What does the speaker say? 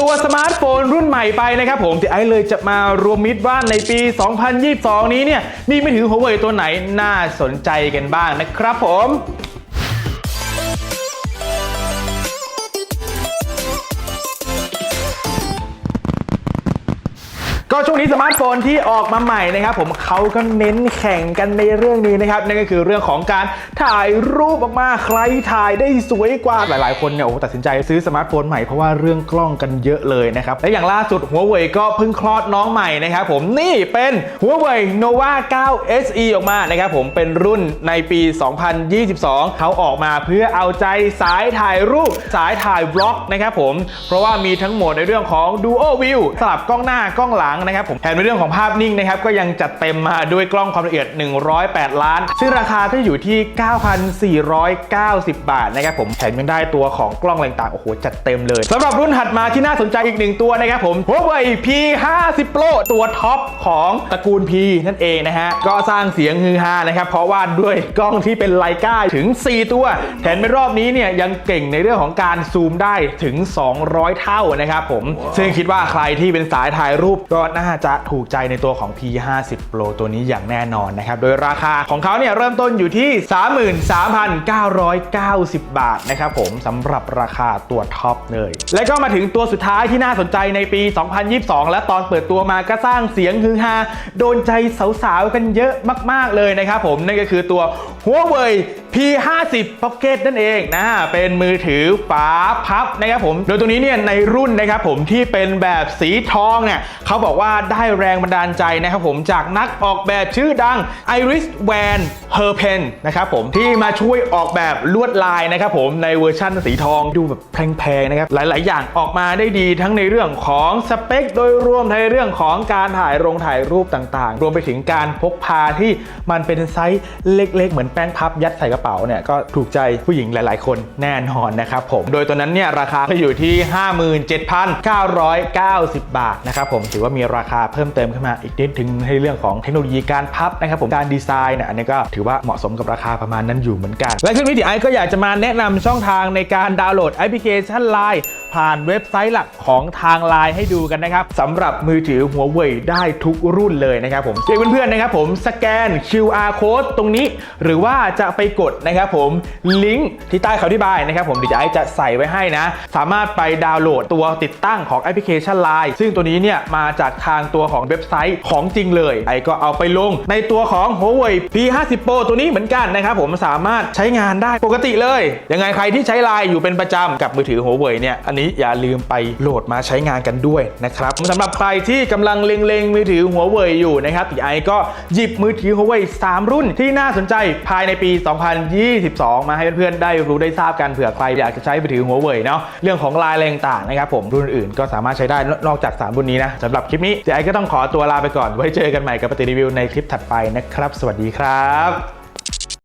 ตัวสมาร์ทโฟนรุ่นใหม่ไปนะครับผมที่ไอซ์เลยจะมารวมมิตรว่าในปี 2022 นี้เนี่ยมีมือถือ Huawei ตัวไหนน่าสนใจกันบ้างนะครับผม ก็ช่วงนี้สมาร์ทโฟนที่ออกมาใหม่นะครับ ผมเขาก็เน้นแข่งกันในเรื่องนี้นะครับนั่นก็คือเรื่องของการถ่ายรูปออกมาใครถ่ายได้สวยกว่าหลาย ๆ คนเนี่ยโอ้ตัดสินใจซื้อสมาร์ทโฟนใหม่เพราะว่าเรื่องกล้องกันเยอะเลยนะครับและอย่างล่าสุด Huawei ก็เพิ่งคลอดน้องใหม่นะครับผมนี่เป็น Huawei Nova 9 SE ออกมานะครับผมเป็นรุ่นในปี 2022 เขาออกมาเพื่อเอาใจสายถ่ายรูปสายถ่ายบล็อกนะครับผมเพราะว่ามีทั้งหมดในเรื่องของ Duo View สลับกล้องหน้ากล้องหลังนะครับผมแถมในเรื่องของภาพนิ่งนะครับก็ยังจัดเต็มมาด้วยกล้องความละเอียด 108 ล้าน ซึ่งราคาก็อยู่ที่ 9,490 บาทนะครับผมแถมยังได้ตัวของกล้องอะไรต่างๆโอ้โหจัดเต็มเลยสำหรับรุ่นถัดมาที่น่าสนใจอีกหนึ่งตัวนะครับผม Huawei P50 Pro ตัวท็อปของตระกูล P นั่นเองนะฮะ ก็สร้างเสียงฮือฮานะครับ เพราะว่าด้วยกล้องที่เป็นไลกาถึง 4 ตัว แถมในรอบนี้เนี่ยยังเก่งในเรื่องของการซูมได้ถึง 200 เท่านะครับผม ซึ่งคิดว่าใครที่เป็นสายถ่ายรูปก็น่าจะถูกใจในตัวของ P50 Pro ตัวนี้อย่างแน่นอนนะครับ โดยราคาของเขาเนี่ยเริ่มต้นอยู่ที่ 33,990 บาทนะครับผมสำหรับราคาตัวท็อปเลย และก็มาถึงตัวสุดท้ายที่น่าสนใจในปี 2022 และตอนเปิดตัวมาก็สร้างเสียงฮือฮาโดนใจสาวๆ กันเยอะมากๆเลยนะครับผมนั่นก็คือตัว Huawei P50 Pocket นั่นเองนะเป็นมือถือฝาพับนะครับผม โดยตัวนี้เนี่ยในรุ่นนะครับผมที่เป็นแบบสีทองเนี่ยเขาบอกว่าว่าได้แรงบันดาลใจนะครับผมจากนักออกแบบชื่อดัง Iris Van Herpen นะครับผมที่มาช่วยออกแบบลวดลายนะครับผมในเวอร์ชั่นสีทองดูแบบแพงๆนะครับหลาย ๆ อย่างออกมาได้ดีทั้งในเรื่องของสเปค โดยรวมในเรื่องของการถ่ายรงถ่ายรูปต่างๆ รวมไปถึงการพกพาที่มันเป็นไซส์เล็ก ๆ เหมือนแป้งพับยัดใส่กระเป๋าเนี่ยก็ถูกใจผู้หญิงหลาย ๆ คนแน่นอนนะครับผมโดยตัวนั้นเนี่ยราคาก็อยู่ที่ 57,990 บาทนะครับผมถือว่ามีราคาเพิ่มเติมขึ้นมาอีกนิดถึงในเรื่องของเทคโนโลยีการพับนะครับผมการดีไซน์เนี่ยอันนี้ก็ถือว่าเหมาะสมกับราคาประมาณนั้นอยู่เหมือนกัน และคลิปนี้ที่ไอก็อยากจะมาแนะนำช่องทางในการดาวน์โหลดแอปพลิเคชัน Line ผ่านเว็บไซต์หลักของทาง Line ให้ดูกันนะครับสำหรับมือถือหัวเว่ยได้ทุกรุ่นเลยนะครับผมเพื่อนเพื่อนๆนะครับผมสแกน QR code ตรงนี้ หรือว่าจะไปกดนะครับผมลิงก์ที่ใต้คำอธิบายนะครับผมเดี๋ยวไอจะใส่ไว้ให้นะ สามารถไปดาวน์โหลดตัวติดตั้งของแอปพลิเคชัน Line ซึ่งตัวนี้เนี่ยมาจากทางตัวของเว็บไซต์ของจริงเลย ไอก็เอาไปลงในตัวของ Huawei P50 Pro ตัวนี้เหมือนกันนะครับผมสามารถใช้งานได้ปกติเลยยังไงใครที่ใช้ Line อยู่เป็นประจำกับมือถือ Huawei เนี่ยอันนี้อย่าลืมไปโหลดมาใช้งานกันด้วยนะครับสำหรับใครที่กำลังเล็งๆมือถือ Huawei อยู่นะครับไอก็หยิบมือถือ Huawei 3รุ่นที่น่าสนใจภายในปี 2022 มาให้เพื่อนๆได้รู้ได้ทราบกันเผื่อใครอยากจะใช้มือถือ Huawei เนาะเรื่องของลายอะไรต่างๆนะครับผมรุ่นอื่นก็สามารถใช้ได้นอกจาก 3 รุ่นนี้นะสำหรับคลิปนี้ไอก็ต้องขอตัวลาไปก่อนไว้เจอกันใหม่กับปฏิรีวิวในคลิปถัดไปนะครับ สวัสดีครับ